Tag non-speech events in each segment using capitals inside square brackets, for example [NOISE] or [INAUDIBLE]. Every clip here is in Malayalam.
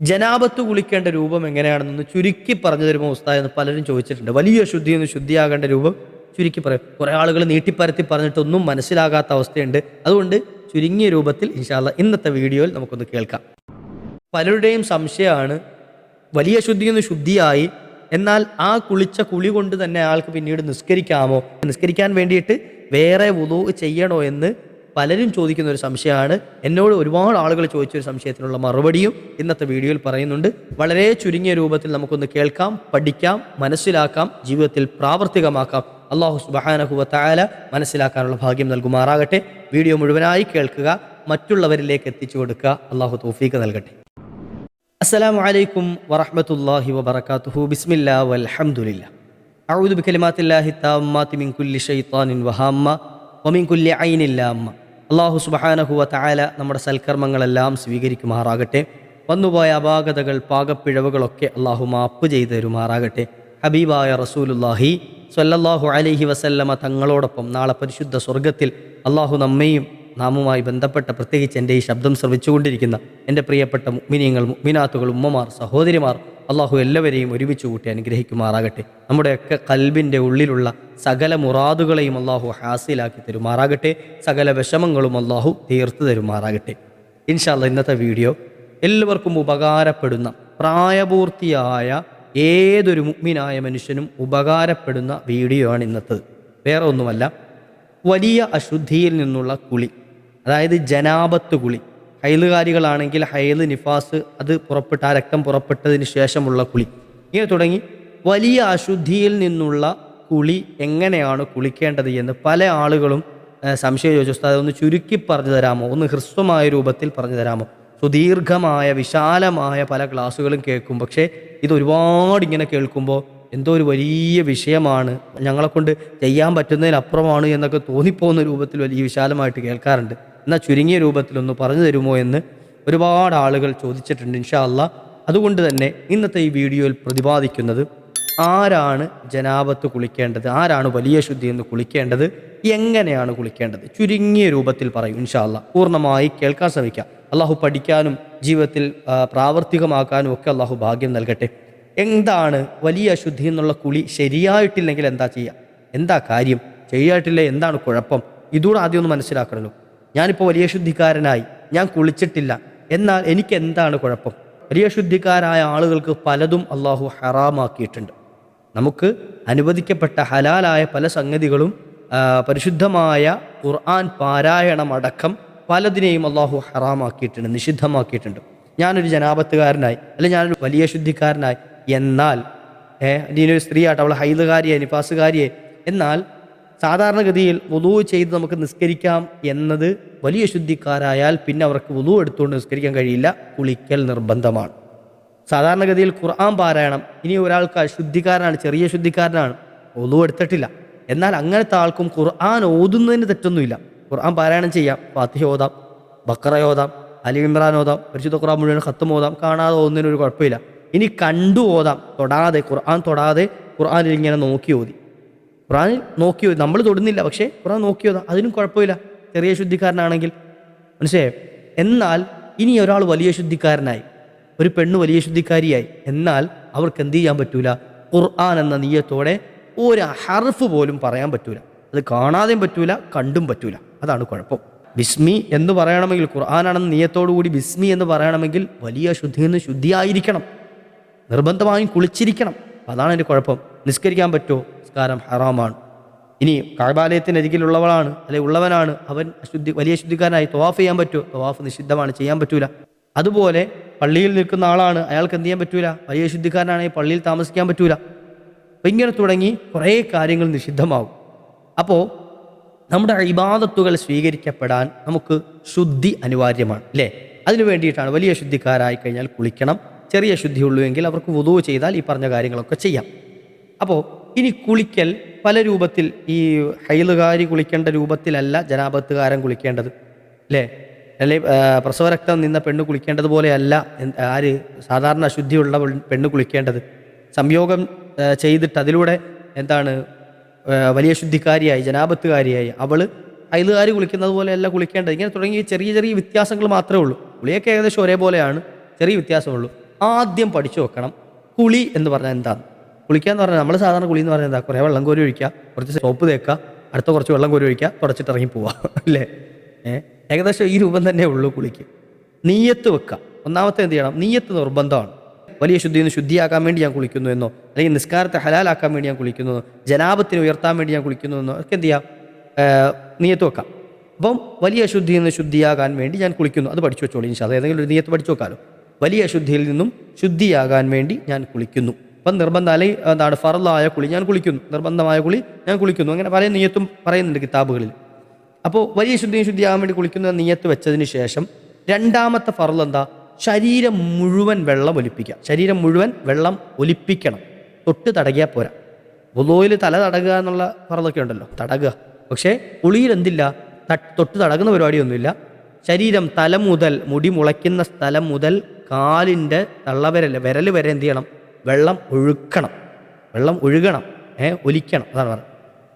ജനാപത്ത് കുളിക്കേണ്ട രൂപം എങ്ങനെയാണെന്നൊന്ന് ചുരുക്കി പറഞ്ഞു തരുമ്പോൾ ഉസ്താദ് എന്ന് പലരും ചോദിച്ചിട്ടുണ്ട്. വലിയ ശുദ്ധി എന്ന് ശുദ്ധിയാകേണ്ട രൂപം ചുരുക്കി പറയും കുറേ ആളുകൾ നീട്ടിപ്പരത്തി പറഞ്ഞിട്ടൊന്നും മനസ്സിലാകാത്ത അവസ്ഥയുണ്ട്. അതുകൊണ്ട് ചുരുങ്ങിയ രൂപത്തിൽ ഇൻഷാല്ല ഇന്നത്തെ വീഡിയോയിൽ നമുക്കൊന്ന് കേൾക്കാം. പലരുടെയും സംശയമാണ് വലിയ ശുദ്ധി എന്ന് ശുദ്ധിയായി എന്നാൽ ആ കുളിച്ച കുളി കൊണ്ട് തന്നെ ആൾക്ക് പിന്നീട് നിസ്കരിക്കാമോ? നിസ്കരിക്കാൻ വേണ്ടിയിട്ട് വേറെ ഉദോ ചെയ്യണോ എന്ന് പലരും ചോദിക്കുന്ന ഒരു സംശയമാണ്. എന്നോട് ഒരുപാട് ആളുകൾ ചോദിച്ച ഒരു സംശയത്തിനുള്ള മറുപടിയും ഇന്നത്തെ വീഡിയോയിൽ പറയുന്നുണ്ട്. വളരെ ചുരുങ്ങിയ രൂപത്തിൽ നമുക്കൊന്ന് കേൾക്കാം പഠിക്കാം മനസ്സിലാക്കാം ജീവിതത്തിൽ പ്രാവർത്തികമാക്കാം. അള്ളാഹു സുബാനഹുവ തായാല മനസ്സിലാക്കാനുള്ള ഭാഗ്യം നൽകുമാറാകട്ടെ. വീഡിയോ മുഴുവനായി കേൾക്കുക മറ്റുള്ളവരിലേക്ക് എത്തിച്ചു കൊടുക്കുക. അള്ളാഹു തോഫീക്ക് നൽകട്ടെ. അസ്സലാമു അലൈക്കും വറഹമത്തല്ലാഹി വബറകാതുഹു. ബിസ്മില്ലാ വൽഹംദുലില്ല. അഊദു ബികലിമാത്തില്ലാഹി താമ്മാതി മിൻ കുല്ലി ശൈത്താനിൻ വഹാമ്മ വമിൻ കുല്ലി ഐനിൻ ലാമ്മ അല്ലാഹു തായാല നമ്മുടെ സൽക്കർമ്മങ്ങളെല്ലാം സ്വീകരിക്കുമാറാകട്ടെ. വന്നുപോയ അപാകതകൾ പാകപ്പിഴവുകളൊക്കെ അള്ളാഹു മാപ്പ് ചെയ്തു തരുമാറാകട്ടെ ഹബീബായ റസൂലുല്ലാഹി സ്വല്ലല്ലാഹു അലഹി വസല്ലമ തങ്ങളോടൊപ്പം നാളെ പരിശുദ്ധ സ്വർഗത്തിൽ അള്ളാഹു നമ്മയും നാമുമായി ബന്ധപ്പെട്ട പ്രത്യേകിച്ച് എന്റെ ഈ ശബ്ദം ശ്രവിച്ചുകൊണ്ടിരിക്കുന്ന എന്റെ പ്രിയപ്പെട്ട മിനിയങ്ങൾ മിനാത്തുകൾ ഉമ്മമാർ സഹോദരിമാർ അള്ളാഹു എല്ലാവരെയും ഒരുമിച്ച് കൂട്ടി അനുഗ്രഹിക്കുമാറാകട്ടെ. നമ്മുടെയൊക്കെ കൽബിന്റെ ഉള്ളിലുള്ള സകല മുറാദുകളെയും അള്ളാഹു ഹാസിലാക്കി തരുമാറാകട്ടെ. സകല വിഷമങ്ങളും അള്ളാഹു തീർത്തു തരുമാറാകട്ടെ. ഇൻഷാല്ല ഇന്നത്തെ വീഡിയോ എല്ലാവർക്കും ഉപകാരപ്പെടുന്ന പ്രായപൂർത്തിയായ ഏതൊരു മുഗ്മിനായ മനുഷ്യനും ഉപകാരപ്പെടുന്ന വീഡിയോ ആണ് ഇന്നത്തത്. വേറെ ഒന്നുമല്ല വലിയ അശുദ്ധിയിൽ നിന്നുള്ള കുളി അതായത് ജനാപത്ത് കുളി. ഹൈലുകാരികളാണെങ്കിൽ ഹൈൽ നിഫാസ് അത് പുറപ്പെട്ട ആ രക്തം പുറപ്പെട്ടതിന് ശേഷമുള്ള കുളി. ഇങ്ങനെ തുടങ്ങി. വലിയ അശുദ്ധിയിൽ നിന്നുള്ള കുളി എങ്ങനെയാണ് കുളിക്കേണ്ടത് എന്ന് പല ആളുകളും സംശയം ചോദിച്ചു. ഒന്ന് ചുരുക്കി പറഞ്ഞു തരാമോ? ഒന്ന് ഹ്രസ്വമായ രൂപത്തിൽ പറഞ്ഞു തരാമോ? സുദീർഘമായ വിശാലമായ പല ക്ലാസ്സുകളും കേൾക്കും. പക്ഷേ ഇത് ഒരുപാട് ഇങ്ങനെ കേൾക്കുമ്പോൾ എന്തോ ഒരു വലിയ വിഷയമാണ്. ഞങ്ങളെക്കൊണ്ട് ചെയ്യാൻ പറ്റുന്നതിനപ്പുറമാണ് എന്നൊക്കെ തോന്നിപ്പോകുന്ന രൂപത്തിൽ വലിയ വിശാലമായിട്ട് കേൾക്കാറുണ്ട്. എന്നാൽ ചുരുങ്ങിയ രൂപത്തിലൊന്ന് പറഞ്ഞു തരുമോ എന്ന് ഒരുപാട് ആളുകൾ ചോദിച്ചിട്ടുണ്ട് ഇൻഷാ അല്ലാ. അതുകൊണ്ട് തന്നെ ഇന്നത്തെ ഈ വീഡിയോയിൽ പ്രതിപാദിക്കുന്നത് ആരാണ് ജനാപത്ത് കുളിക്കേണ്ടത്? ആരാണ് വലിയ ശുദ്ധി എന്ന് കുളിക്കേണ്ടത്? എങ്ങനെയാണ് കുളിക്കേണ്ടത്? ചുരുങ്ങിയ രൂപത്തിൽ പറയും ഇൻഷാല്ല പൂർണമായി കേൾക്കാൻ ശ്രമിക്കാം. അള്ളാഹു പഠിക്കാനും ജീവിതത്തിൽ പ്രാവർത്തികമാക്കാനും ഒക്കെ അള്ളാഹു ഭാഗ്യം നൽകട്ടെ. എന്താണ് വലിയ ശുദ്ധി എന്നുള്ള കുളി ശരിയായിട്ടില്ലെങ്കിൽ എന്താ ചെയ്യുക എന്താ കാര്യം? ശരിയായിട്ടില്ല? എന്താണ് കുഴപ്പം? ഇതുകൂടെ ആദ്യം ഒന്ന് മനസ്സിലാക്കണമല്ലോ ഞാനിപ്പോൾ വലിയ ശുദ്ധിക്കാരനായി. ഞാൻ കുളിച്ചിട്ടില്ല. എന്നാൽ എനിക്ക് എന്താണ് കുഴപ്പം? വലിയ ശുദ്ധിക്കാരായ ആളുകൾക്ക് പലതും അള്ളാഹു ഹറാമാക്കിയിട്ടുണ്ട്. നമുക്ക് അനുവദിക്കപ്പെട്ട ഹലാലായ പല സംഗതികളും പരിശുദ്ധമായ ഖുർആൻ പാരായണം അടക്കം പലതിനെയും അള്ളാഹു ഹറാമാക്കിയിട്ടുണ്ട് നിഷിദ്ധമാക്കിയിട്ടുണ്ട്. ഞാനൊരു ജനാപത്തുകാരനായി അല്ലെങ്കിൽ ഞാനൊരു വലിയ ശുദ്ധിക്കാരനായി. എന്നാൽ ഏഹ് നീനൊരു ആട്ടെ അവൾ ഹൈദുകാരിയെ നിഫാസുകാരിയെ എന്നാൽ സാധാരണഗതിയിൽ വുളു ചെയ്ത് നമുക്ക് നിസ്കരിക്കാം എന്നത് വലിയ ശുദ്ധിക്കാരായാൽ പിന്നെ അവർക്ക് വുളു എടുത്തുകൊണ്ട് നിസ്കരിക്കാൻ കഴിയില്ല കുളിക്കൽ നിർബന്ധമാണ്. സാധാരണഗതിയിൽ ഖുർആൻ പാരായണം ഇനി ഒരാൾക്ക് അശുദ്ധിക്കാരനാണ് ചെറിയ ശുദ്ധിക്കാരനാണ് വുളു എടുത്തിട്ടില്ല. എന്നാൽ അങ്ങനത്തെ ആൾക്കും ഖുർആൻ ഓതുന്നതിന് തെറ്റൊന്നുമില്ല. ഖുർആൻ പാരായണം ചെയ്യാം ഫാത്തിഹ ഓതാം ബക്കറ ഓതാം അലി ഇമ്രാൻ ഓതാം പരിശുദ്ധ ഖുർആൻ മുഴുവൻ ഖത്തും ഓതാം കാണാതെ ഓതുന്നതിന് ഒരു കുഴപ്പമില്ല. ഇനി കണ്ടു ഓതാം തൊടാതെ ഖുർആൻ തൊടാതെ ഖുർആനിൽ ഇങ്ങനെ നോക്കി ഓതി. ഖുർആൻ നോക്കിയോ? നമ്മൾ തൊടുന്നില്ല. പക്ഷേ ഖുറാൻ നോക്കിയോ? അതിനും കുഴപ്പമില്ല. ചെറിയ ശുദ്ധിക്കാരനാണെങ്കിൽ. മനസ്സിലായോ? എന്നാൽ ഇനി ഒരാൾ വലിയ ശുദ്ധിക്കാരനായി ഒരു പെണ്ണ് വലിയ ശുദ്ധിക്കാരിയായി എന്നാൽ അവർക്ക് എന്ത് ചെയ്യാൻ പറ്റൂല? ഖുർആൻ എന്ന നീയത്തോടെ ഒരു ഹർഫ് പോലും പറയാൻ പറ്റൂല. അത് കാണാതെയും പറ്റൂല കണ്ടും പറ്റൂല. അതാണ് കുഴപ്പം. ബിസ്മി എന്ന് പറയണമെങ്കിൽ ഖുർആനാണെന്ന നീയത്തോടു കൂടി ബിസ്മി എന്ന് പറയണമെങ്കിൽ വലിയ ശുദ്ധി നിന്ന് ശുദ്ധിയായിരിക്കണം. നിർബന്ധമായും കുളിച്ചിരിക്കണം. അതാണ് എന്റെ കുഴപ്പം. നിസ്കരിക്കാൻ പറ്റുമോ? നിസ്കാരം ഹറാമാണ്. ഇനി കാഴ്ബാലയത്തിന് അരികിലുള്ളവളാണ് അല്ലെ ഉള്ളവനാണ് അവൻ അശുദ്ധി വലിയ ശുദ്ധിക്കാരനായി തവാഫ് ചെയ്യാൻ പറ്റുമോ? തവാഫ് നിഷിദ്ധമാണ് ചെയ്യാൻ പറ്റൂല. അതുപോലെ പള്ളിയിൽ നിൽക്കുന്ന ആളാണ് അയാൾക്ക് എന്ത് ചെയ്യാൻ പറ്റൂല? വലിയ ശുദ്ധിക്കാരനാണെങ്കിൽ പള്ളിയിൽ താമസിക്കാൻ പറ്റൂല. അപ്പം ഇങ്ങനെ തുടങ്ങി കുറേ കാര്യങ്ങൾ നിഷിദ്ധമാകും അപ്പോൾ നമ്മുടെ ഇബാദത്തുകൾ സ്വീകരിക്കപ്പെടാൻ നമുക്ക് ശുദ്ധി അനിവാര്യമാണ് അല്ലേ? അതിനു വേണ്ടിയിട്ടാണ് വലിയ ശുദ്ധിക്കാരായി കഴിഞ്ഞാൽ കുളിക്കണം. ചെറിയ ശുദ്ധിയുള്ളൂ എങ്കിൽ അവർക്ക് വുതു ചെയ്താൽ ഈ പറഞ്ഞ കാര്യങ്ങളൊക്കെ ചെയ്യാം. അപ്പോൾ ഇനി കുളിക്കൽ പല രൂപത്തിൽ ഈ ഹൈലുകാരി കുളിക്കേണ്ട രൂപത്തിലല്ല ജനാപത്തുകാരൻ കുളിക്കേണ്ടത്. അല്ലേ അല്ലെ പ്രസവരക്തം നിന്ന പെണ്ണ് കുളിക്കേണ്ടത് പോലെയല്ല ആര് സാധാരണ അശുദ്ധിയുള്ള പെണ്ണ് കുളിക്കേണ്ടത്. സംയോഗം ചെയ്തിട്ട് അതിലൂടെ എന്താണ് വലിയ ശുദ്ധിക്കാരിയായി ജനാപത്തുകാരിയായി അവൾ അയലുകാരി കുളിക്കുന്നത് പോലെയല്ല കുളിക്കേണ്ടത്. ഇങ്ങനെ തുടങ്ങി ചെറിയ ചെറിയ വ്യത്യാസങ്ങൾ മാത്രമേ ഉള്ളൂ. കുളിയൊക്കെ ഏകദേശം ഒരേപോലെയാണ് ചെറിയ വ്യത്യാസമുള്ളൂ ആദ്യം പഠിച്ചു വെക്കണം കുളി എന്ന് പറഞ്ഞാൽ എന്താണ്? കുളിക്കുക എന്ന് പറഞ്ഞാൽ നമ്മൾ സാധാരണ കുളി എന്ന് പറഞ്ഞാൽ എന്താ? കുറേ വെള്ളം കോരി ഒഴിക്കുക കുറച്ച് സോപ്പ് തേക്കുക അടുത്ത കുറച്ച് വെള്ളം കോരി ഒഴിക്കുക തുടച്ചിട്ട് ഇറങ്ങി പോവുക [LAUGHS] അല്ലേ? ഏഹ് ഏകദേശം ഈ രൂപം തന്നെ ഉള്ളൂ കുളിക്ക്. നീയത്ത് വെക്കുക ഒന്നാമത്തെ എന്ത് ചെയ്യണം? നീയത്ത് നിർബന്ധമാണ്. വലിയ ശുദ്ധിയിൽ നിന്ന് ശുദ്ധിയാക്കാൻ വേണ്ടി ഞാൻ കുളിക്കുന്നു എന്നോ അല്ലെങ്കിൽ നിസ്കാരത്തെ ഹലാലാക്കാൻ വേണ്ടി ഞാൻ കുളിക്കുന്നു ജനാപത്തിന് ഉയർത്താൻ വേണ്ടി ഞാൻ കുളിക്കുന്നു എന്നോ ഒക്കെ എന്ത് ചെയ്യാം? നീയത്ത് വെക്കാം. അപ്പം വലിയ ശുദ്ധിയിൽ നിന്ന് ശുദ്ധിയാകാൻ വേണ്ടി ഞാൻ കുളിക്കുന്നു. അത് പഠിച്ചു വെച്ചോളൂ ഇനി അത് ഏതെങ്കിലും ഒരു നീയത്ത് പഠിച്ചു വെക്കാമല്ലോ വലിയ അശുദ്ധിയിൽ നിന്നും ശുദ്ധിയാകാൻ വേണ്ടി ഞാൻ കുളിക്കുന്നു. അപ്പം നിർബന്ധം അല്ലെങ്കിൽ എന്താണ് ഫറലായ കുളി. ഞാൻ കുളിക്കുന്നു. നിർബന്ധമായ കുളി ഞാൻ കുളിക്കുന്നു. അങ്ങനെ പല നീയത്തും പറയുന്നുണ്ട് കിതാബുകളിൽ. അപ്പോൾ വലിയ ശുദ്ധിയും ശുദ്ധിയാകാൻ വേണ്ടി കുളിക്കുന്ന നീയത്ത് വെച്ചതിന് ശേഷം രണ്ടാമത്തെ ഫറൽ എന്താ? ശരീരം മുഴുവൻ വെള്ളം ഒലിപ്പിക്കുക. ശരീരം മുഴുവൻ വെള്ളം ഒലിപ്പിക്കണം. തൊട്ട് തടകിയാൽ പോരാ. ഒലോയിൽ തല തടകുക എന്നുള്ള ഫറലൊക്കെ ഉണ്ടല്ലോ. തടകുക. പക്ഷേ കുളിയിൽ എന്തില്ല? തൊട്ട് തടകുന്ന പരിപാടിയൊന്നുമില്ല. ശരീരം തല മുതൽ മുടി മുളയ്ക്കുന്ന സ്ഥലം മുതൽ കാലിന്റെ തള്ളവിരൽ വിരൽ വരെ എന്ത് ചെയ്യണം? വെള്ളം ഒഴുക്കണം. വെള്ളം ഒഴുകണം. ഏ ഒലിക്കണം. അതാണ് പറഞ്ഞത്.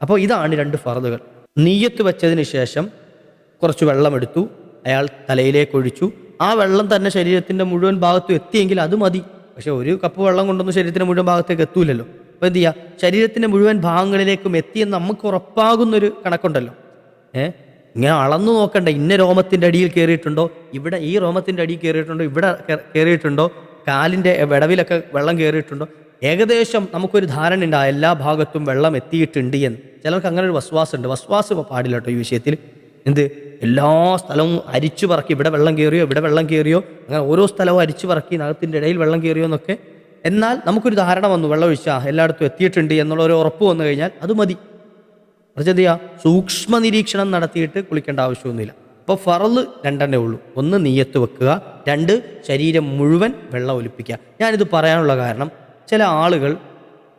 അപ്പോൾ ഇതാണ് രണ്ട് ഫറദുകൾ നീയത്ത് വെച്ചതിന് ശേഷം കുറച്ച് വെള്ളം എടുത്തു. അയാൾ തലയിലേക്ക് ഒഴിച്ചു. ആ വെള്ളം തന്നെ ശരീരത്തിന്റെ മുഴുവൻ ഭാഗത്തും എത്തിയെങ്കിൽ അത് മതി. പക്ഷെ ഒരു കപ്പ് വെള്ളം കൊണ്ടൊന്നും ശരീരത്തിന്റെ മുഴുവൻ ഭാഗത്തേക്ക് എത്തൂലല്ലോ. അപ്പോൾ എന്ത് ചെയ്യുക ശരീരത്തിന്റെ മുഴുവൻ ഭാഗങ്ങളിലേക്കും എത്തിയെന്ന് നമുക്ക് ഉറപ്പാകുന്നൊരു കണക്കുണ്ടല്ലോ. ഏ ഇങ്ങനെ അളന്നു നോക്കണ്ട. ഇന്ന രോമത്തിന്റെ അടിയിൽ കയറിയിട്ടുണ്ടോ ഇവിടെ ഈ രോമത്തിന്റെ അടിയിൽ കയറിയിട്ടുണ്ടോ ഇവിടെ കയറിയിട്ടുണ്ടോ കാലിന്റെ വിടവിലൊക്കെ വെള്ളം കയറിയിട്ടുണ്ടോ? ഏകദേശം നമുക്കൊരു ധാരണ ഉണ്ട് ആ എല്ലാ ഭാഗത്തും വെള്ളം എത്തിയിട്ടുണ്ട് എന്ന്. ചിലർക്ക് അങ്ങനെ ഒരു വസ്വാസം ഉണ്ട് വസ്വാസം പാടില്ല കേട്ടോ ഈ വിഷയത്തിൽ. എന്ത്? എല്ലാ സ്ഥലവും അരിച്ചു പറക്കി ഇവിടെ വെള്ളം കയറിയോ ഇവിടെ വെള്ളം കയറിയോ അങ്ങനെ ഓരോ സ്ഥലവും അരിച്ചു പറക്കി നഗത്തിന്റെ ഇടയിൽ വെള്ളം കയറിയോ എന്നൊക്കെ. എന്നാൽ നമുക്കൊരു ധാരണ വന്നു വെള്ളമൊഴിച്ചാ എല്ലായിടത്തും എത്തിയിട്ടുണ്ട് എന്നുള്ള ഒരു ഉറപ്പ് വന്നു കഴിഞ്ഞാൽ അത് മതി. കുറച്ച് ചെയ്യുക സൂക്ഷ്മ നിരീക്ഷണം നടത്തിയിട്ട് കുളിക്കേണ്ട ആവശ്യമൊന്നുമില്ല. അപ്പോൾ ഫറൽ രണ്ടെണ്ണേ ഉള്ളൂ. ഒന്ന് നീയത്ത് വെക്കുക രണ്ട് ശരീരം മുഴുവൻ വെള്ളം ഒലിപ്പിക്കുക. ഞാനിത് പറയാനുള്ള കാരണം ചില ആളുകൾ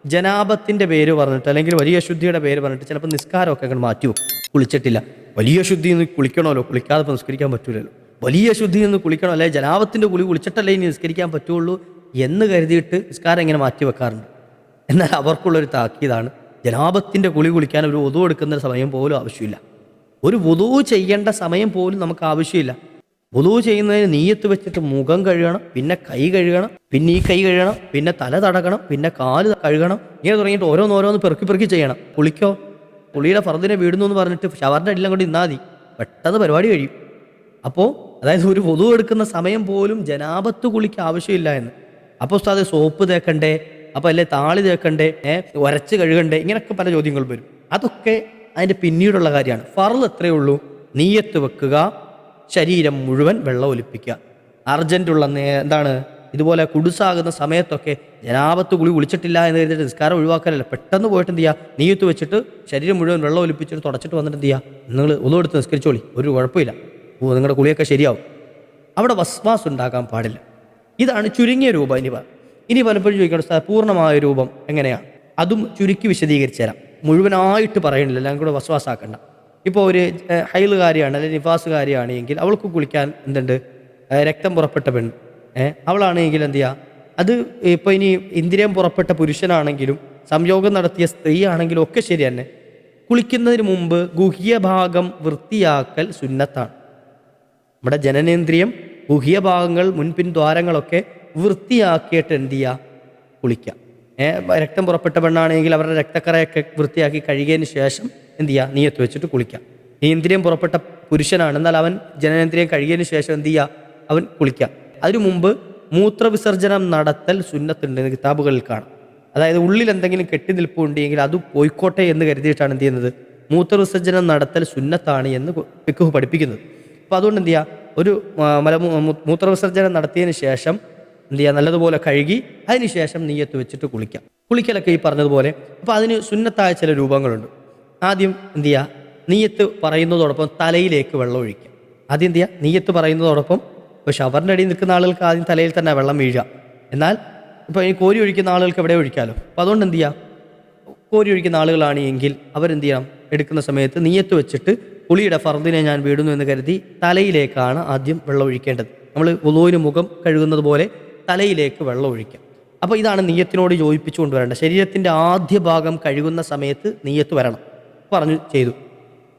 ജനാപത്തിന്റെ പേര് പറഞ്ഞിട്ട് അല്ലെങ്കിൽ വലിയ ശുദ്ധിയുടെ പേര് പറഞ്ഞിട്ട് ചിലപ്പോൾ നിസ്കാരമൊക്കെ അങ്ങനെ മാറ്റി വെക്കും. കുളിച്ചിട്ടില്ല. വലിയ ശുദ്ധി നിന്ന് കുളിക്കണമല്ലോ. കുളിക്കാതെ നിസ്കരിക്കാൻ പറ്റൂലല്ലോ. വലിയ ശുദ്ധി നിന്ന് കുളിക്കണോ. അല്ലെ ജനാപത്തിന്റെ കുളി കുളിച്ചിട്ടല്ലേ ഇനി നിസ്കരിക്കാൻ പറ്റുള്ളൂ എന്ന് കരുതിയിട്ട് നിസ്കാരം ഇങ്ങനെ മാറ്റി വെക്കാറുണ്ട്. എന്നാൽ അവർക്കുള്ളൊരു താക്കീതാണ് ജനാപത്തിന്റെ കുളി കുളിക്കാൻ ഒരു ഒതു എടുക്കുന്ന സമയം പോലും ആവശ്യമില്ല. ഒരു വുതു ചെയ്യേണ്ട സമയം പോലും നമുക്ക് ആവശ്യമില്ല. വുതു ചെയ്യുന്നതിന് നീയത്ത് വെച്ചിട്ട് മുഖം കഴുകണം പിന്നെ കൈ കഴുകണം പിന്നെ ഈ കൈ കഴുകണം പിന്നെ തല തടകണം പിന്നെ കാൽ കഴുകണം ഇങ്ങനെ തുടങ്ങിയിട്ട് ഓരോന്നോരോന്ന് പെറുക്കി പെറുക്കി ചെയ്യണം. കുളിക്കോ കുളിയുടെ ഫറദിനെ വീടുന്നു എന്ന് പറഞ്ഞിട്ട് ഷവറിന്റെ അടിയിലും കൊണ്ട് ഇന്നാതി പെട്ടെന്ന് പരിപാടി കഴിയും. അപ്പോൾ അതായത് ഒരു പൊതു എടുക്കുന്ന സമയം പോലും ജനാപത്ത് കുളിക്ക് ആവശ്യമില്ല എന്ന്. അപ്പോൾ ഉസ്താദ് സോപ്പ് തേക്കണ്ടേ? അപ്പോൾ അല്ലേ താളി തേക്കണ്ടേ? ഏഹ് ഉരച്ച് കഴുകണ്ടേ? ഇങ്ങനെയൊക്കെ പല ചോദ്യങ്ങൾ വരും. അതൊക്കെ അതിന്റെ പിന്നീടുള്ള കാര്യമാണ്. ഫറൽ എത്രയേ ഉള്ളൂ? നീയത്ത് വെക്കുക ശരീരം മുഴുവൻ വെള്ളം ഒലിപ്പിക്കുക. അർജന്റുള്ള നേ എന്താണ് ഇതുപോലെ കുടുസാകുന്ന സമയത്തൊക്കെ ജനാപത്ത് കുളി കുളിച്ചിട്ടില്ല എന്ന് കരുതിയിട്ട് നിസ്കാരം ഒഴിവാക്കാനല്ല പെട്ടെന്ന് പോയിട്ട് എന്ത് ചെയ്യുക? നീയത്ത് വെച്ചിട്ട് ശരീരം മുഴുവൻ വെള്ളം ഒലിപ്പിച്ചിട്ട് തുടച്ചിട്ട് വന്നിട്ട് എന്ത് ചെയ്യുക? നിങ്ങൾ ഒന്നും എടുത്ത് നിസ്കരിച്ചോളി. ഒരു കുഴപ്പമില്ല. ഓ നിങ്ങളുടെ കുളിയൊക്കെ ശരിയാവും. അവിടെ വസ്വാസ് ഉണ്ടാക്കാൻ പാടില്ല. ഇതാണ് ചുരുങ്ങിയ രൂപം ഇനി ഇനി പലപ്പോഴും ചോദിക്കണം സാർ പൂർണമായ രൂപം എങ്ങനെയാണ് അതും ചുരുക്കി വിശദീകരിച്ചു തരാം. മുഴുവനായിട്ട് പറയണില്ല. എല്ലാം കൂടെ വസ്വാസാക്കണ്ട. ഇപ്പോൾ ഒരു ഹൈലുകാരിയാണ് അല്ലെങ്കിൽ നിഫാസുകാരിയാണ് എങ്കിൽ അവൾക്ക് കുളിക്കാൻ എന്തുണ്ട്? രക്തം പുറപ്പെട്ട ഏഹ്, അവളാണെങ്കിൽ എന്ത് ചെയ്യുക അത് ഇപ്പോൾ ഇനി ഇന്ദ്രിയം പുറപ്പെട്ട പുരുഷനാണെങ്കിലും സംയോഗം നടത്തിയ സ്ത്രീ ആണെങ്കിലും ഒക്കെ ശരി തന്നെ. കുളിക്കുന്നതിന് മുമ്പ് ഗുഹ്യ ഭാഗം വൃത്തിയാക്കൽ സുന്നത്താണ്. നമ്മുടെ ജനനേന്ദ്രിയം ഗുഹ്യ ഭാഗങ്ങൾ മുൻപിൻ ദ്വാരങ്ങളൊക്കെ വൃത്തിയാക്കിയിട്ട് എന്ത് ചെയ്യുക കുളിക്കുക. രക്തം പുറപ്പെട്ട പെണ്ണാണെങ്കിൽ അവരുടെ രക്തക്കറയൊക്കെ വൃത്തിയാക്കി കഴുകിയതിന് ശേഷം എന്ത് ചെയ്യുക നീയത്ത് വെച്ചിട്ട് കുളിക്കാം. ഇന്ദ്രിയം പുറപ്പെട്ട പുരുഷനാണ്. എന്നാൽ അവൻ ജനനേന്ദ്രിയം കഴുകിയതിന് ശേഷം എന്ത് ചെയ്യുക അവൻ കുളിക്കാം. അതിനു മുമ്പ് മൂത്രവിസർജനം നടത്തൽ സുന്നത്തുണ്ട് കിതാബുകളിൽ കാണാം. അതായത് ഉള്ളിൽ എന്തെങ്കിലും കെട്ടി ഉണ്ടെങ്കിൽ അത് പോയിക്കോട്ടെ എന്ന് കരുതിയിട്ടാണ് എന്ത് ചെയ്യുന്നത്? മൂത്രവിസർജനം നടത്തൽ സുന്നത്താണ് എന്ന് പിക്കുഹ് പഠിപ്പിക്കുന്നത്. അപ്പോൾ അതുകൊണ്ട് എന്ത് ചെയ്യുക ഒരു മല മൂത്രവിസർജനം നടത്തിയതിന് ശേഷം എന്ത് ചെയ്യുക നല്ലതുപോലെ കഴുകി അതിനുശേഷം നെയ്യത്ത് വെച്ചിട്ട് കുളിക്കാം. കുളിക്കലൊക്കെ ഈ പറഞ്ഞതുപോലെ. അപ്പോൾ അതിന് സുന്നത്തായ ചില രൂപങ്ങളുണ്ട്. ആദ്യം എന്ത് ചെയ്യുക നെയ്യത്ത് പറയുന്നതോടൊപ്പം തലയിലേക്ക് വെള്ളം ഒഴിക്കുക ആദ്യം എന്ത് ചെയ്യുക നെയ്യത്ത് പറയുന്നതോടൊപ്പം ഇപ്പോൾ ഷവറിന്റെ അടിയിൽ നിൽക്കുന്ന ആളുകൾക്ക് ആദ്യം തലയിൽ തന്നെ വെള്ളം വീഴുക. എന്നാൽ ഇപ്പോൾ ഈ കോരി ഒഴിക്കുന്ന ആളുകൾക്ക് എവിടെ ഒഴിക്കാമല്ലോ അപ്പോൾ അതുകൊണ്ട് എന്ത് ചെയ്യുക കോരി ഒഴിക്കുന്ന ആളുകളാണ് എങ്കിൽ അവരെന്ത് ചെയ്യണം? എടുക്കുന്ന സമയത്ത് നീയത്ത് വെച്ചിട്ട് പുളിയുടെ ഫർദിനെ ഞാൻ വീടുന്നു എന്ന് കരുതി തലയിലേക്കാണ് ആദ്യം വെള്ളം ഒഴിക്കേണ്ടത്. നമ്മൾ ഉലോവിന് മുഖം കഴുകുന്നത് പോലെ തലയിലേക്ക് വെള്ളം ഒഴിക്കാം. അപ്പോൾ ഇതാണ് നീയത്തിനോട് യോജിപ്പിച്ചു കൊണ്ടുവരേണ്ടത് ശരീരത്തിന്റെ ആദ്യ ഭാഗം കഴുകുന്ന സമയത്ത് നീയത്ത് വരണം. പറഞ്ഞു ചെയ്തു.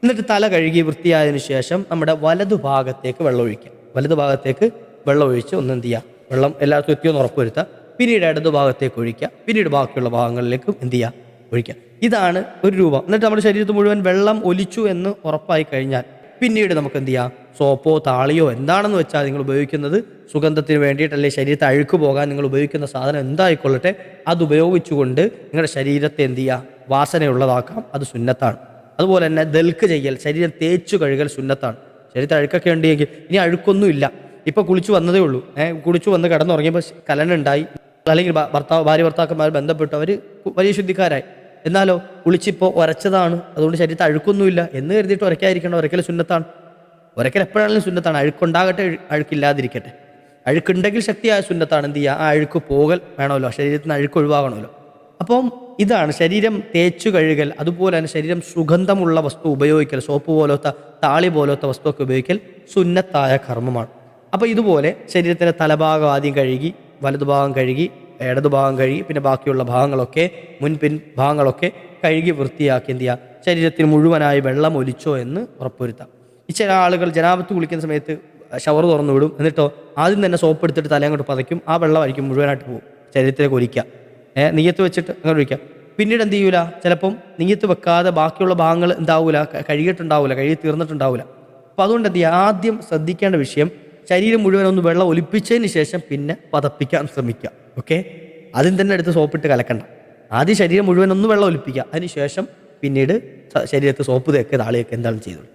എന്നിട്ട് തല കഴുകി വൃത്തിയായതിനു ശേഷം നമ്മുടെ വലതു ഭാഗത്തേക്ക് വെള്ളം ഒഴിക്കാം. വലതു ഭാഗത്തേക്ക് വെള്ളം ഒഴിച്ച് ഒന്ന് എന്ത് ചെയ്യുക വെള്ളം എല്ലാവർക്കും എത്തിയോന്ന് ഉറപ്പുവരുത്തുക പിന്നീട് ഇടതു ഭാഗത്തേക്ക് ഒഴിക്കുക പിന്നീട് ബാക്കിയുള്ള ഭാഗങ്ങളിലേക്കും എന്ത് ചെയ്യുക ഒഴിക്കുക ഇതാണ് ഒരു രൂപം. എന്നിട്ട് നമ്മുടെ ശരീരത്തിൽ മുഴുവൻ വെള്ളം ഒലിച്ചു എന്ന് ഉറപ്പായി കഴിഞ്ഞാൽ പിന്നീട് നമുക്ക് എന്ത് ചെയ്യാം? സോപ്പോ താളിയോ എന്താണെന്ന് വെച്ചാൽ നിങ്ങൾ ഉപയോഗിക്കുന്നത് സുഗന്ധത്തിന് വേണ്ടിയിട്ടല്ലേ ശരീരത്തെ അഴുക്ക് പോകാൻ നിങ്ങൾ ഉപയോഗിക്കുന്ന സാധനം എന്തായിക്കൊള്ളട്ടെ അത് ഉപയോഗിച്ചുകൊണ്ട് നിങ്ങളുടെ ശരീരത്തെ എന്ത് ചെയ്യുക? വാസനയുള്ളതാക്കാം. അത് സുന്നത്താണ്. അതുപോലെ തന്നെ ദൽക്ക് ചെയ്യൽ ശരീരം തേച്ചു കഴുകൽ സുന്നത്താണ്. ശരീരത്തെ അഴുക്കൊക്കെ ഉണ്ടെങ്കിൽ ഇനി അഴുക്കൊന്നും ഇല്ല ഇപ്പൊ കുളിച്ചു വന്നതേ ഉള്ളൂ. ഏഹ് കുളിച്ചു വന്ന് കിടന്നുറങ്ങിയപ്പോൾ കലനുണ്ടായി അല്ലെങ്കിൽ ഭർത്താവ് ഭാര്യ ഭർത്താക്കന്മാർ ബന്ധപ്പെട്ട് അവർ വലിയ ശുദ്ധിക്കാരായി എന്നാലോ കുളിച്ചിപ്പോൾ ഉരച്ചതാണ്. അതുകൊണ്ട് ശരീരത്തിൽ അഴുക്കൊന്നുമില്ല എന്ന് കരുതിയിട്ട് ഉരക്കായിരിക്കണം ഉരക്കൽ സുന്നത്താണ്. ഉരക്കൽ എപ്പോഴാണെങ്കിലും സുന്നത്താണ്. അഴുക്കുണ്ടാകട്ടെ അഴു- അഴുക്കില്ലാതിരിക്കട്ടെ. അഴുക്കുണ്ടെങ്കിൽ ശക്തിയായ സുന്നത്താണ്. എന്ത് ചെയ്യുക? ആ അഴുക്ക് പോകൽ വേണമല്ലോ. ശരീരത്തിൽ നിന്ന് അഴുക്ക് ഒഴിവാകണമല്ലോ. അപ്പം ഇതാണ് ശരീരം തേച്ചു കഴുകൽ. അതുപോലെ തന്നെ ശരീരം സുഗന്ധമുള്ള വസ്തു ഉപയോഗിക്കൽ. സോപ്പ് പോലത്തെ താളി പോലത്തെ വസ്തുവൊക്കെ ഉപയോഗിക്കൽ സുന്നത്തായ കർമ്മമാണ്. അപ്പോൾ ഇതുപോലെ ശരീരത്തിന്റെ തലഭാഗം ആദ്യം കഴുകി വലതുഭാഗം കഴുകി ഇടതുഭാഗം കഴുകി പിന്നെ ബാക്കിയുള്ള ഭാഗങ്ങളൊക്കെ മുൻപിൻ ഭാഗങ്ങളൊക്കെ കഴുകി വൃത്തിയാക്കി എന്ത് ചെയ്യുക? ശരീരത്തിൽ മുഴുവനായി വെള്ളം ഒലിച്ചോ എന്ന് ഉറപ്പുവരുത്താം ചില ആളുകൾ ജനാപത്ത് കുളിക്കുന്ന സമയത്ത് ഷവർ തുറന്നു വിടും. എന്നിട്ടോ ആദ്യം തന്നെ സോപ്പ് എടുത്തിട്ട് തല കൊണ്ട് പതയ്ക്കും. ആ വെള്ളമായിരിക്കും മുഴുവനായിട്ട് പോകും. ശരീരത്തിലേക്ക് ഒലിക്കുക. ഏഹ് നെയ്യത്ത് വെച്ചിട്ട് അങ്ങനെ ഒഴിക്കുക. പിന്നീട് എന്ത് ചെയ്യൂല? ചിലപ്പം നെയ്യത്ത് വെക്കാതെ ബാക്കിയുള്ള ഭാഗങ്ങൾ എന്താവൂല? കഴുകിയിട്ടുണ്ടാവില്ല കഴുകിയിട്ടുണ്ടാവൂല കഴുകി തീർന്നിട്ടുണ്ടാവൂല. അപ്പോൾ അതുകൊണ്ട് എന്ത് ചെയ്യുക? ആദ്യം ശ്രദ്ധിക്കേണ്ട വിഷയം ശരീരം മുഴുവൻ ഒന്ന് വെള്ളം ഒലിപ്പിച്ചതിന് ശേഷം പിന്നെ പതപ്പിക്കാൻ ശ്രമിക്കുക. ഓക്കെ? ആദ്യം തന്നെ എടുത്ത് സോപ്പിട്ട് കലക്കണ്ട. ആദ്യം ശരീരം മുഴുവൻ ഒന്ന് വെള്ളം ഒലിപ്പിക്കുക. അതിന് ശേഷം പിന്നീട് ശരീരത്ത് സോപ്പ് തേക്ക് താളിയൊക്കെ എന്താണ് ചെയ്തോളൂ.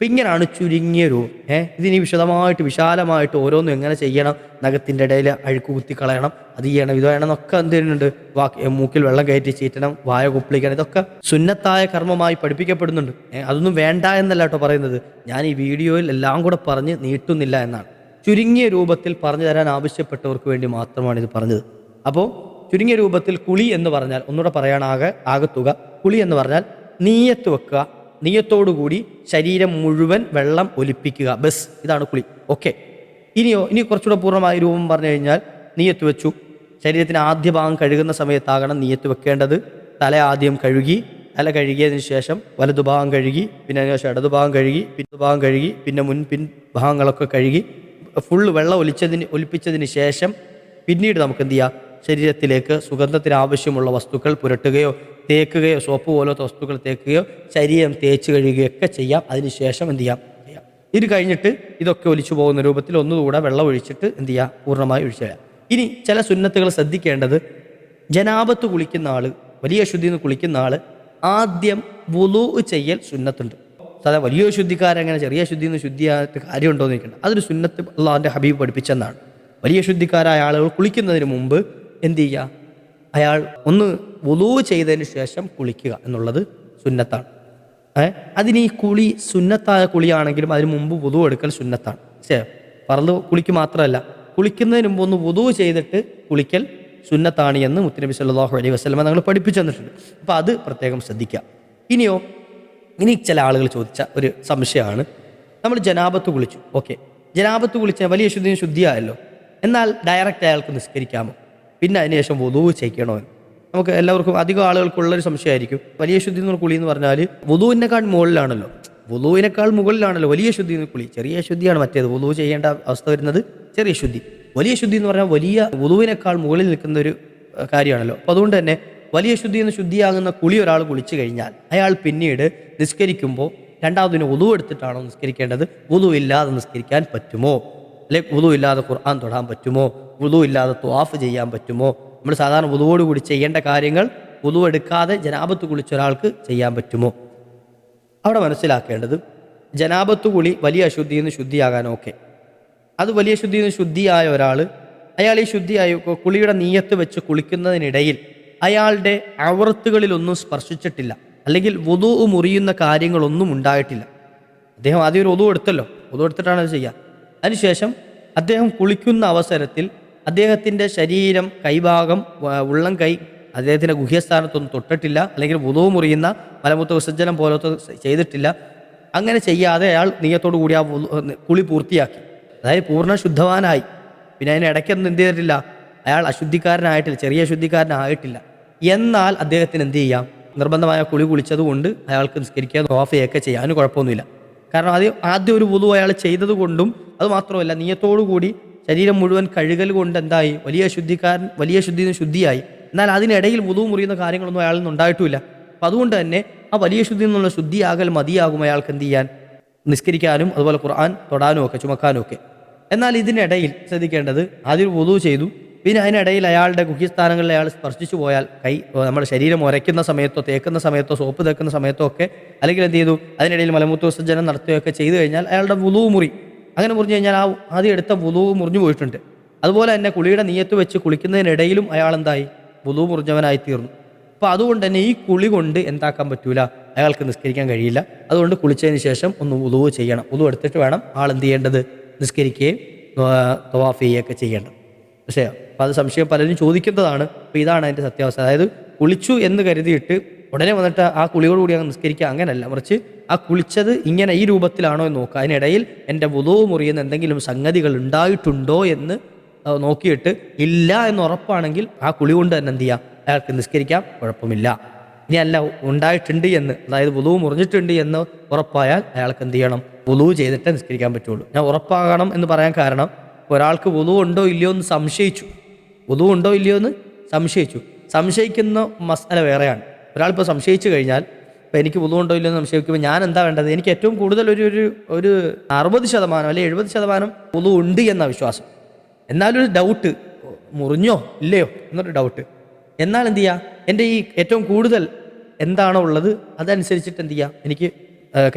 അപ്പം ഇങ്ങനെയാണ് ചുരുങ്ങിയ രൂപം ഏഹ് ഇതിനി വിശദമായിട്ട് വിശാലമായിട്ട് ഓരോന്നും എങ്ങനെ ചെയ്യണം നഖത്തിന്റെ ഇടയിൽ അഴുക്ക് കുത്തി കളയണം അത് ചെയ്യണം ഇത് വേണം എന്നൊക്കെ എന്ത് വാക്ക് മൂക്കിൽ വെള്ളം കയറ്റി ചീറ്റണം വായ കുപ്പിളിക്കണം ഇതൊക്കെ സുന്നത്തായ കർമ്മമായി പഠിപ്പിക്കപ്പെടുന്നുണ്ട്. അതൊന്നും വേണ്ട എന്നല്ല കേട്ടോ പറയുന്നത്. ഞാൻ ഈ വീഡിയോയിൽ എല്ലാം കൂടെ പറഞ്ഞ് നീട്ടുന്നില്ല എന്നാണ്. ചുരുങ്ങിയ രൂപത്തിൽ പറഞ്ഞു തരാൻ ആവശ്യപ്പെട്ടവർക്ക് വേണ്ടി മാത്രമാണ് ഇത് പറഞ്ഞത്. അപ്പോൾ ചുരുങ്ങിയ രൂപത്തിൽ കുളി എന്ന് പറഞ്ഞാൽ ഒന്നുകൂടെ പറയാനാകെ ആകത്തുക. കുളി എന്ന് പറഞ്ഞാൽ നീയത്ത് വെക്കുക നീയത്തോടുകൂടി ശരീരം മുഴുവൻ വെള്ളം ഒലിപ്പിക്കുക. ബസ് ഇതാണ് കുളി. ഓക്കെ ഇനിയോ ഇനി കുറച്ചുകൂടെ പൂർണമായ രൂപം പറഞ്ഞു കഴിഞ്ഞാൽ നീയത്ത് വെച്ചു. ശരീരത്തിന് ആദ്യ ഭാഗം കഴുകുന്ന സമയത്താകണം നീയത്ത് വെക്കേണ്ടത്. തല ആദ്യം കഴുകി തല കഴുകിയതിന് ശേഷം വലതുഭാഗം കഴുകി പിന്നെ അതിനുശേഷം ഇടതുഭാഗം കഴുകി പിൻഭാഗം കഴുകി പിന്നെ മുൻ പിൻ ഭാഗങ്ങളൊക്കെ കഴുകി ഫുള്ള് വെള്ളം ഒലിച്ചതിന് ഒലിപ്പിച്ചതിന് ശേഷം പിന്നീട് നമുക്ക് എന്ത് ചെയ്യാം? ശരീരത്തിലേക്ക് സുഗന്ധത്തിന് ആവശ്യമുള്ള വസ്തുക്കൾ പുരട്ടുകയോ തേക്കുകയോ സോപ്പ് പോലത്തെ വസ്തുക്കൾ തേക്കുകയോ ശരീരം തേച്ച് കഴുകുകയോ ഒക്കെ ചെയ്യാം അതിനുശേഷം എന്ത് ചെയ്യാം? ചെയ്യാം ഇത് കഴിഞ്ഞിട്ട് ഇതൊക്കെ ഒലിച്ചു പോകുന്ന രൂപത്തിൽ ഒന്നുകൂടെ വെള്ളം ഒഴിച്ചിട്ട് എന്ത് ചെയ്യുക പൂർണമായി ഒഴിച്ചു തരാം. ഇനി ചില സുന്നത്തുകൾ ശ്രദ്ധിക്കേണ്ടത് ജനാപത്ത് കുളിക്കുന്ന ആൾ വലിയ ശുദ്ധിയിൽ നിന്ന് കുളിക്കുന്ന ആൾ ആദ്യം വുളു ചെയ്യൽ സുന്നത്തുണ്ട്. സാധാ വലിയ ശുദ്ധിക്കാരങ്ങനെ ചെറിയ ശുദ്ധിയിൽ നിന്ന് ശുദ്ധിയായിട്ട് കാര്യമുണ്ടോ എന്ന് ചോദിക്കണ്ട. അതൊരു സുന്നത്ത് അള്ളാഹുന്റെ ഹബീബ് പഠിപ്പിച്ചെന്നാണ്. വലിയ ശുദ്ധിക്കാരായ ആളുകൾ കുളിക്കുന്നതിന് മുമ്പ് എന്ത് ചെയ്യുക അയാൾ ഒന്ന് ഒലൂ ചെയ്തതിന് ശേഷം കുളിക്കുക എന്നുള്ളത് സുന്നത്താണ്. ഏഹ് അതിന് ഈ കുളി സുന്നത്തായ കുളിയാണെങ്കിലും അതിന് മുമ്പ് വുതു എടുക്കൽ സുന്നത്താണ്. ശരി പറന്ന് കുളിക്ക് മാത്രമല്ല കുളിക്കുന്നതിന് മുമ്പ് ഒന്ന് വുതു ചെയ്തിട്ട് കുളിക്കൽ സുന്നത്താണ് എന്ന് മുത്തുനബി സല്ലാഹു അലൈഹി വസ്ലമ ഞങ്ങൾ പഠിപ്പിച്ചു തന്നിട്ടുണ്ട്. അപ്പോൾ അത് പ്രത്യേകം ശ്രദ്ധിക്കുക ഇനിയോ ഇനി ചില ആളുകൾ ചോദിച്ച ഒരു സംശയമാണ്. നമ്മൾ ജനാപത്ത് കുളിച്ചു. ഓക്കെ. ജനാപത്ത് കുളിച്ച വലിയ ശുദ്ധിയും ശുദ്ധിയായല്ലോ. എന്നാൽ ഡയറക്റ്റ് അയാൾക്ക് നിസ്കരിക്കാമോ? പിന്നെ അതിനുശേഷം വധു ചെയ്യണോ എന്ന് നമുക്ക് എല്ലാവർക്കും അധികം ആളുകൾക്കുള്ളൊരു സംശയമായിരിക്കും. വലിയ ശുദ്ധി എന്ന് കുളി എന്ന് പറഞ്ഞാൽ വധുവിനേക്കാൾ മുകളിലാണല്ലോ. വധുവിനേക്കാൾ മുകളിലാണല്ലോ വലിയ ശുദ്ധി എന്ന് കുളി. ചെറിയ ശുദ്ധിയാണ് മറ്റേത്. വധു ചെയ്യേണ്ട അവസ്ഥ വരുന്നത് ചെറിയ ശുദ്ധി. വലിയ ശുദ്ധി എന്ന് പറഞ്ഞാൽ വലിയ വധുവിനേക്കാൾ മുകളിൽ നിൽക്കുന്ന ഒരു കാര്യമാണല്ലോ. അപ്പോൾ അതുകൊണ്ട് തന്നെ വലിയ ശുദ്ധി എന്ന് ശുദ്ധിയാകുന്ന കുളി ഒരാൾ കുളിച്ചു കഴിഞ്ഞാൽ അയാൾ പിന്നീട് നിസ്കരിക്കുമ്പോൾ രണ്ടാമതിന് ഉതു എടുത്തിട്ടാണോ നിസ്കരിക്കേണ്ടത്? ഉതു ഇല്ലാതെ നിസ്കരിക്കാൻ പറ്റുമോ? അല്ലെ ഉതു ഇല്ലാതെ ഖുർആൻ തൊടാൻ പറ്റുമോ? ഉതു ഇല്ലാതെ ത്വാഫ് ചെയ്യാൻ പറ്റുമോ? നമ്മൾ സാധാരണ വുതുവോട് കൂടി ചെയ്യേണ്ട കാര്യങ്ങൾ വുതു എടുക്കാതെ ജനാപത്ത് കുളിച്ച ഒരാൾക്ക് ചെയ്യാൻ പറ്റുമോ? അവിടെ മനസ്സിലാക്കേണ്ടത് ജനാപത്ത് കുളി വലിയ അശുദ്ധിയിൽ നിന്ന് ശുദ്ധിയാകാനൊക്കെ അത് വലിയ ശുദ്ധിയിൽ നിന്ന് ശുദ്ധിയായ ഒരാൾ അയാൾ ഈ ശുദ്ധിയായ കുളിയുടെ നീയത്ത് വെച്ച് കുളിക്കുന്നതിനിടയിൽ അയാളുടെ അവർത്തുകളിലൊന്നും സ്പർശിച്ചിട്ടില്ല. അല്ലെങ്കിൽ വുതു മുറിയുന്ന കാര്യങ്ങളൊന്നും ഉണ്ടായിട്ടില്ല. അദ്ദേഹം ആദ്യം ഒരു ഒതു എടുത്തല്ലോ. ഒതു എടുത്തിട്ടാണ് അത് ചെയ്യുക അതിനുശേഷം അദ്ദേഹം കുളിക്കുന്ന അവസരത്തിൽ അദ്ദേഹത്തിന്റെ ശരീരം കൈഭാഗം ഉള്ളം കൈ അദ്ദേഹത്തിന്റെ ഗുഹ്യസ്ഥാനത്തൊന്നും തൊട്ടിട്ടില്ല. അല്ലെങ്കിൽ വുതു മുറിയുന്ന മലമൂത്ര വിസർജനം പോലത്തെ ചെയ്തിട്ടില്ല. അങ്ങനെ ചെയ്യാതെ അയാൾ നീയത്തോടു കൂടി ആ കുളി പൂർത്തിയാക്കി. അതായത് പൂർണ ശുദ്ധവാനായി. പിന്നെ അതിന് ഇടയ്ക്കൊന്നും എന്ത് ചെയ്തിട്ടില്ല. അയാൾ അശുദ്ധിക്കാരനായിട്ടില്ല ചെറിയ അശുദ്ധിക്കാരനായിട്ടില്ല. എന്നാൽ അദ്ദേഹത്തിന് എന്ത് ചെയ്യാം? നിർബന്ധമായ കുളി കുളിച്ചതുകൊണ്ട് അയാൾക്ക് നിസ്കരിക്കുക കോഫയൊക്കെ ചെയ്യാനും കുഴപ്പമൊന്നുമില്ല. കാരണം അത് ആദ്യം ഒരു പൊതു അയാൾ ചെയ്തതുകൊണ്ടും അതുമാത്രമല്ല അത് മാത്രമല്ല നീയത്തോടു കൂടി ശരീരം മുഴുവൻ കഴുകൽ കൊണ്ട് എന്തായി? വലിയ ശുദ്ധിക്കാരൻ വലിയ ശുദ്ധി ശുദ്ധിയായി. എന്നാൽ അതിനിടയിൽ മുതു മുറിയുന്ന കാര്യങ്ങളൊന്നും അയാളിൽ നിന്ന് ഉണ്ടായിട്ടില്ല. അപ്പം അതുകൊണ്ട് തന്നെ ആ വലിയ ശുദ്ധി നിന്നുള്ള ശുദ്ധിയാകൽ മതിയാകും അയാൾക്ക് എന്ത് ചെയ്യാൻ? നിസ്കരിക്കാനും അതുപോലെ ഖുർആൻ തൊടാനും ഒക്കെ ചുമക്കാനും ഒക്കെ. എന്നാൽ ഇതിനിടയിൽ ശ്രദ്ധിക്കേണ്ടത് ആദ്യം വുതു ചെയ്തു. പിന്നെ അതിനിടയിൽ അയാളുടെ ഗുഹ്യസ്ഥാനങ്ങളിൽ അയാൾ സ്പർശിച്ചു പോയാൽ കൈ നമ്മുടെ ശരീരം ഉരയ്ക്കുന്ന സമയത്തോ തേക്കുന്ന സമയത്തോ സോപ്പ് തേക്കുന്ന സമയത്തോ ഒക്കെ അല്ലെങ്കിൽ എന്ത് ചെയ്തു? അതിനിടയിൽ മലമൂത്ര വിസർജനം നടത്തുകയൊക്കെ ചെയ്തു കഴിഞ്ഞാൽ അയാളുടെ വുതു മുറി അങ്ങനെ മുറിഞ്ഞു കഴിഞ്ഞാൽ ആ ആദ്യം എടുത്ത വുളു മുറിഞ്ഞു പോയിട്ടുണ്ട്. അതുപോലെ തന്നെ കുളിയുടെ നീയത്ത് വെച്ച് കുളിക്കുന്നതിനിടയിലും അയാൾ എന്തായി? വുളു മുറിഞ്ഞവനായി തീർന്നു. അപ്പോൾ അതുകൊണ്ട് തന്നെ ഈ കുളി കൊണ്ട് എന്താക്കാൻ പറ്റൂല? അയാൾക്ക് നിസ്കരിക്കാൻ കഴിയില്ല. അതുകൊണ്ട് കുളിച്ചതിന് ശേഷം ഒന്ന് ഉതുവ് ചെയ്യണം. ഉതു എടുത്തിട്ട് വേണം ആൾ എന്ത് ചെയ്യേണ്ടത്? നിസ്കരിക്കുകയും തവാഫ് ചെയ്യുകയൊക്കെ ചെയ്യേണ്ടത്. പക്ഷേ അപ്പോൾ അത് സംശയം പലരും ചോദിക്കുന്നതാണ്. അപ്പോൾ ഇതാണ് അതിന്റെ സത്യാവസ്ഥ. അതായത് കുളിച്ചു എന്ന് കരുതിയിട്ട് ഉടനെ വന്നിട്ട് ആ കുളിയോട് കൂടി അങ്ങ് നിസ്കരിക്കുക. അങ്ങനല്ല. മറിച്ച് ആ കുളിച്ചത് ഇങ്ങനെ ഈ രൂപത്തിലാണോ എന്ന് നോക്കുക. അതിനിടയിൽ എന്റെ വുതവ് മുറിയുന്ന എന്തെങ്കിലും സംഗതികൾ ഉണ്ടായിട്ടുണ്ടോ എന്ന് നോക്കിയിട്ട് ഇല്ല എന്ന് ഉറപ്പാണെങ്കിൽ ആ കുളി കൊണ്ട് തന്നെ എന്ത് ചെയ്യാം? അയാൾക്ക് നിസ്കരിക്കാം. കുഴപ്പമില്ല. ഇനി അല്ല ഉണ്ടായിട്ടുണ്ട് എന്ന് അതായത് വുളു മുറിഞ്ഞിട്ടുണ്ട് എന്ന് ഉറപ്പായാൽ അയാൾക്ക് എന്ത് ചെയ്യണം? വുളു ചെയ്തിട്ടേ നിസ്കരിക്കാൻ പറ്റുള്ളൂ. ഞാൻ ഉറപ്പാകണം എന്ന് പറയാൻ കാരണം ഒരാൾക്ക് വുളു ഉണ്ടോ ഇല്ലയോ എന്ന് സംശയിച്ചു. വുളു ഉണ്ടോ ഇല്ലയോ എന്ന് സംശയിച്ചു. സംശയിക്കുന്ന മസാല വേറെയാണ്. ഒരാളിപ്പോൾ സംശയിച്ചു കഴിഞ്ഞാൽ ഇപ്പോൾ എനിക്ക് വുളു ഇല്ലെന്ന് സംശയിക്കുമ്പോൾ ഞാൻ എന്താ വേണ്ടത്? എനിക്ക് ഏറ്റവും കൂടുതൽ ഒരു ഒരു ഒരു അറുപത് ശതമാനം അല്ലെങ്കിൽ എഴുപത് ശതമാനം പുതു ഉണ്ട് എന്ന വിശ്വാസം. എന്നാലും ഒരു ഡൗട്ട് മുറിഞ്ഞോ ഇല്ലയോ എന്നൊരു ഡൗട്ട് എന്നാൽ എന്ത് ചെയ്യുക എന്റെ ഈ ഏറ്റവും കൂടുതൽ എന്താണോ ഉള്ളത് അതനുസരിച്ചിട്ട് എന്ത് ചെയ്യുക എനിക്ക്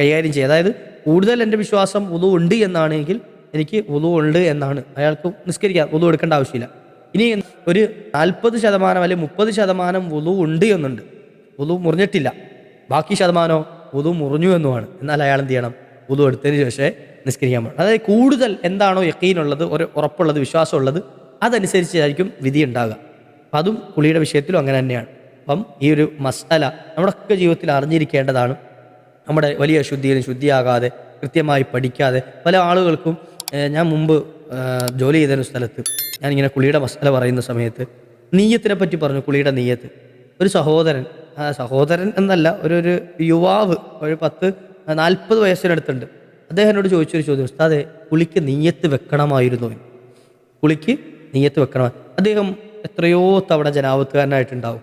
കൈകാര്യം ചെയ്യുക അതായത് കൂടുതൽ എന്റെ വിശ്വാസം ഉതു ഉണ്ട് എന്നാണെങ്കിൽ എനിക്ക് ഉതു ഉണ്ട് എന്നാണ്. അയാൾക്ക് നിസ്കരിക്കാം ഉതു എടുക്കേണ്ട ആവശ്യമില്ല. ഇനി ഒരു നാൽപ്പത് ശതമാനം അല്ലെങ്കിൽ മുപ്പത് ശതമാനം ഉതു ഉണ്ട് എന്നുണ്ട്. ഉതു മുറിഞ്ഞിട്ടില്ല. ബാക്കി ശതമാനോ വുളു മുറിഞ്ഞു എന്നുമാണ്. എന്നാൽ അയാൾ എന്ത് ചെയ്യണം? വുളു എടുത്തതിന് ശേഷമേ നിസ്കരിക്കാൻ പാടും അതായത് കൂടുതൽ എന്താണോ യക്കീനുള്ളത് ഒരു ഉറപ്പുള്ളത് വിശ്വാസമുള്ളത് അതനുസരിച്ചായിരിക്കും വിധി ഉണ്ടാകുക. അപ്പം അതും കുളിയുടെ വിഷയത്തിലും അങ്ങനെ തന്നെയാണ്. അപ്പം ഈ ഒരു മസാല നമ്മുടെയൊക്കെ ജീവിതത്തിൽ അറിഞ്ഞിരിക്കേണ്ടതാണ്. നമ്മുടെ വലിയ ശുദ്ധിയിൽ ശുദ്ധിയാകാതെ കൃത്യമായി പഠിക്കാതെ പല ആളുകൾക്കും ഞാൻ മുമ്പ് ജോലി ചെയ്തൊരു സ്ഥലത്ത് ഞാനിങ്ങനെ കുളിയുടെ മസാല പറയുന്ന സമയത്ത് നീയത്തിനെ പറ്റി പറഞ്ഞു കുളിയുടെ നീയത്ത്. ഒരു സഹോദരൻ സഹോദരൻ എന്നല്ല ഒരു ഒരു യുവാവ് ഒരു പത്ത് നാൽപ്പത് വയസ്സിനടുത്തുണ്ട്. അദ്ദേഹം എന്നോട് ചോദിച്ചൊരു ചോദ്യം ഉസ്താദെ കുളിക്ക് നീയത്ത് വെക്കണമായിരുന്നു? പുളിക്ക് നീയത്ത് വെക്കണം അദ്ദേഹം എത്രയോ തവണ ജനാവത്തുകാരനായിട്ടുണ്ടാവും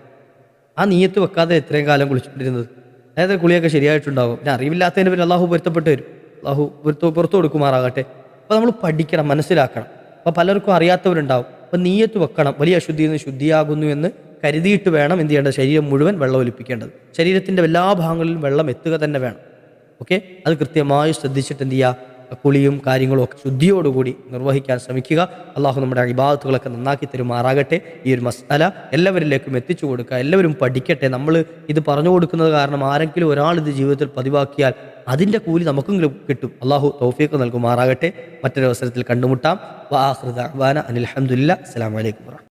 ആ നീയത്ത് വെക്കാതെ എത്രയും കാലം കുളിച്ചുകൊണ്ടിരുന്നത് അതായത് കുളിയൊക്കെ ശരിയായിട്ടുണ്ടാവും. പിന്നെ അറിവില്ലാത്തതിന് പിന്നെ അള്ളാഹു പൊരുത്തപ്പെട്ട് വരും. അള്ളാഹു പൊരുത്ത പുറത്തു കൊടുക്കുമാറാകട്ടെ. അപ്പോൾ നമ്മൾ പഠിക്കണം മനസ്സിലാക്കണം. അപ്പോൾ പലർക്കും അറിയാത്തവരുണ്ടാവും. അപ്പോൾ നീയത്ത് വെക്കണം വലിയ അശുദ്ധിയിൽ നിന്ന് ശുദ്ധിയാകുന്നു എന്ന് കരുതിയിട്ട് വേണം എന്ത് ചെയ്യേണ്ടത്? ശരീരം മുഴുവൻ വെള്ളം ഒലിപ്പിക്കേണ്ടത്. ശരീരത്തിന്റെ എല്ലാ ഭാഗങ്ങളിലും വെള്ളം എത്തുക തന്നെ വേണം. ഓക്കെ അത് കൃത്യമായി ശ്രദ്ധിച്ചിട്ട് എന്ത് ചെയ്യുക? കുളിയും കാര്യങ്ങളും ഒക്കെ ശുദ്ധിയോടുകൂടി നിർവഹിക്കാൻ ശ്രമിക്കുക. അള്ളാഹു നമ്മുടെ അഭിഭാഗത്തുകളൊക്കെ നന്നാക്കി തരുമാറാകട്ടെ. ഈ ഒരു മസാല എല്ലാവരിലേക്കും എത്തിച്ചു കൊടുക്കുക. എല്ലാവരും പഠിക്കട്ടെ. നമ്മൾ ഇത് പറഞ്ഞു കൊടുക്കുന്നത് കാരണം ആരെങ്കിലും ഒരാൾ ഇത് ജീവിതത്തിൽ പതിവാക്കിയാൽ അതിന്റെ കൂലി നമുക്കും കിട്ടും. അള്ളാഹു തൗഫീഖ് നൽകുമാറാകട്ടെ. മറ്റൊരു അവസരത്തിൽ കണ്ടുമുട്ടാം അനിൽ അഹമ്മദില്ല അസ്സാം വലൈക്കും